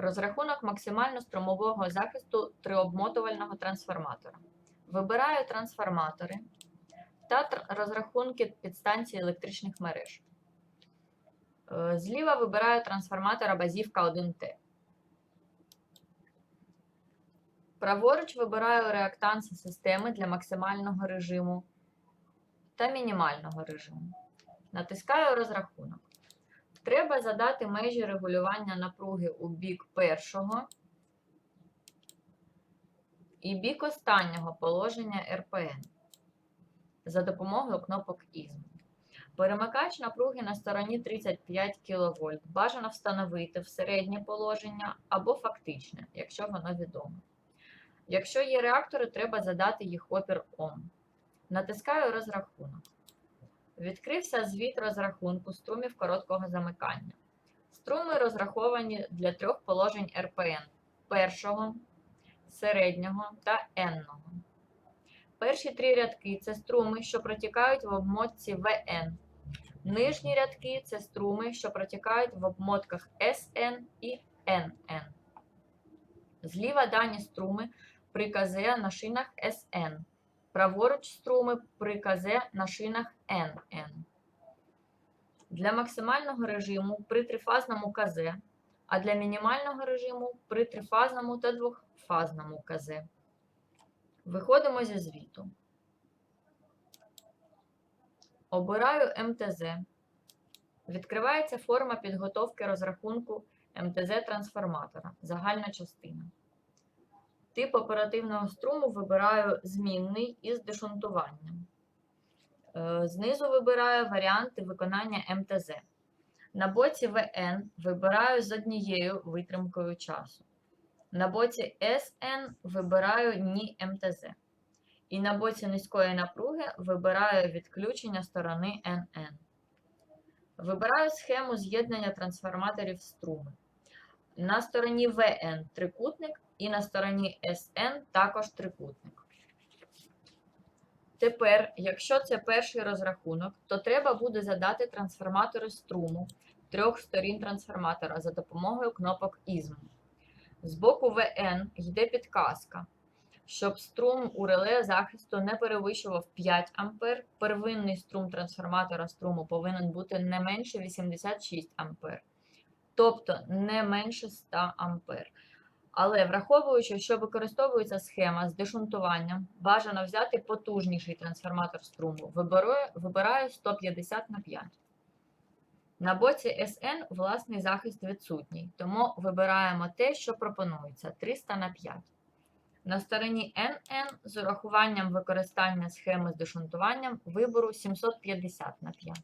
Розрахунок максимально струмового захисту триобмотувального трансформатора. Вибираю трансформатори та розрахунки підстанції електричних мереж. Е, Зліва вибираю трансформатор базівка 1Т. Праворуч вибираю реактанси системи для максимального режиму та мінімального режиму. Натискаю розрахунок. Треба задати межі регулювання напруги у бік першого і бік останнього положення РПН за допомогою кнопок ІЗМ. Перемикач напруги на стороні 35 кВт бажано встановити в середнє положення або фактичне, якщо воно відомо. Якщо є реактори, треба задати їх опір Ом. Натискаю розрахунок. Відкрився звіт розрахунку струмів короткого замикання. Струми розраховані для трьох положень РПН першого, середнього та енного. Перші три рядки це струми, що протікають в обмотці ВН. Нижні рядки це струми, що протікають в обмотках СН і НН. Зліва дані струми при КЗ на шинах СН. Праворуч струми при КЗ на шинах НН. Для максимального режиму при трифазному КЗ, а для мінімального режиму при трифазному та двохфазному КЗ. Виходимо зі звіту. Обираю МТЗ. Відкривається форма підготовки розрахунку МТЗ-трансформатора. Загальна частина. Тип оперативного струму вибираю змінний із дешунтуванням. Е, Знизу вибираю варіанти виконання МТЗ. На боці ВН вибираю з однією витримкою часу. На боці СН вибираю ні МТЗ. І на боці низької напруги вибираю відключення сторони НН. Вибираю схему з'єднання трансформаторів струми. На стороні ВН трикутник і на стороні СН також трикутник. Тепер, якщо це перший розрахунок, то треба буде задати трансформатори струму трьох сторін трансформатора за допомогою кнопок ізму. З боку ВН йде підказка, щоб струм у реле захисту не перевищував 5 А, первинний струм трансформатора струму повинен бути не менше 86 А, тобто не менше 100 А. Але враховуючи, що використовується схема з дешунтуванням, бажано взяти потужніший трансформатор струму. Вибираю, вибираю 150 на 5. На боці СН власний захист відсутній, тому вибираємо те, що пропонується 300 на 5. На стороні NN з урахуванням використання схеми з дешунтуванням вибору 750 на 5.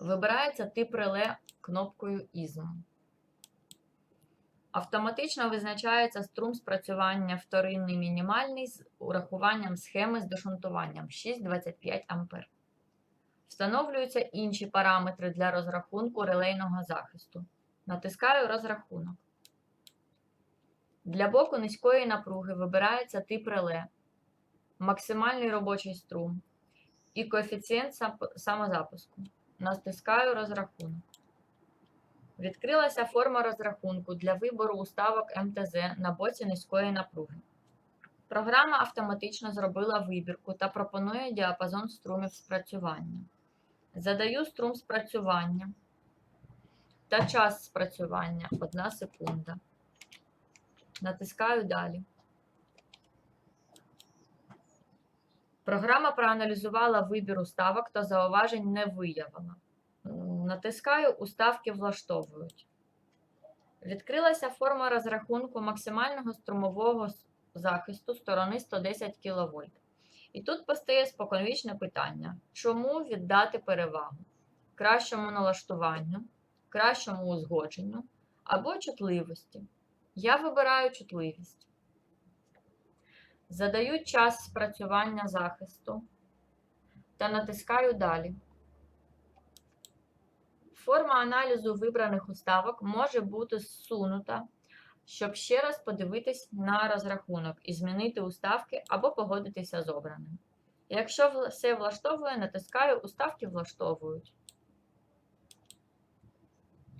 Вибирається тип реле кнопкою ізм. Автоматично визначається струм спрацювання вторинний мінімальний з урахуванням схеми з дешунтуванням 6,25 А. Встановлюються інші параметри для розрахунку релейного захисту. Натискаю розрахунок. Для боку низької напруги вибирається тип реле, максимальний робочий струм і коефіцієнт самозапуску. Натискаю розрахунок. Відкрилася форма розрахунку для вибору уставок МТЗ на боці низької напруги. Програма автоматично зробила вибірку та пропонує діапазон струмів спрацювання. Задаю струм спрацювання та час спрацювання 1 секунда. Натискаю далі. Програма проаналізувала вибір уставок та зауважень не виявила. Натискаю Уставки влаштовують. Відкрилася форма розрахунку максимального струмового захисту сторони 110 кВт. І тут постає споконвічне питання: чому віддати перевагу? Кращому налаштуванню, кращому узгодженню або чутливості. Я вибираю чутливість. Задаю час спрацювання захисту та натискаю далі. Форма аналізу вибраних уставок може бути зсунута, щоб ще раз подивитись на розрахунок і змінити уставки або погодитися з обраним. Якщо все влаштовує, натискаю Уставки влаштовують.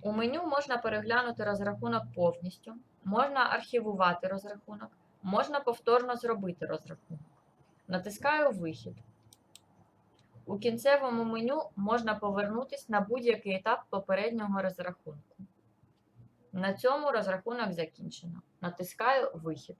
У меню можна переглянути розрахунок повністю, можна архівувати розрахунок, можна повторно зробити розрахунок. Натискаю Вихід. У кінцевому меню можна повернутися на будь-який етап попереднього розрахунку. На цьому розрахунок закінчено. Натискаю Вихід.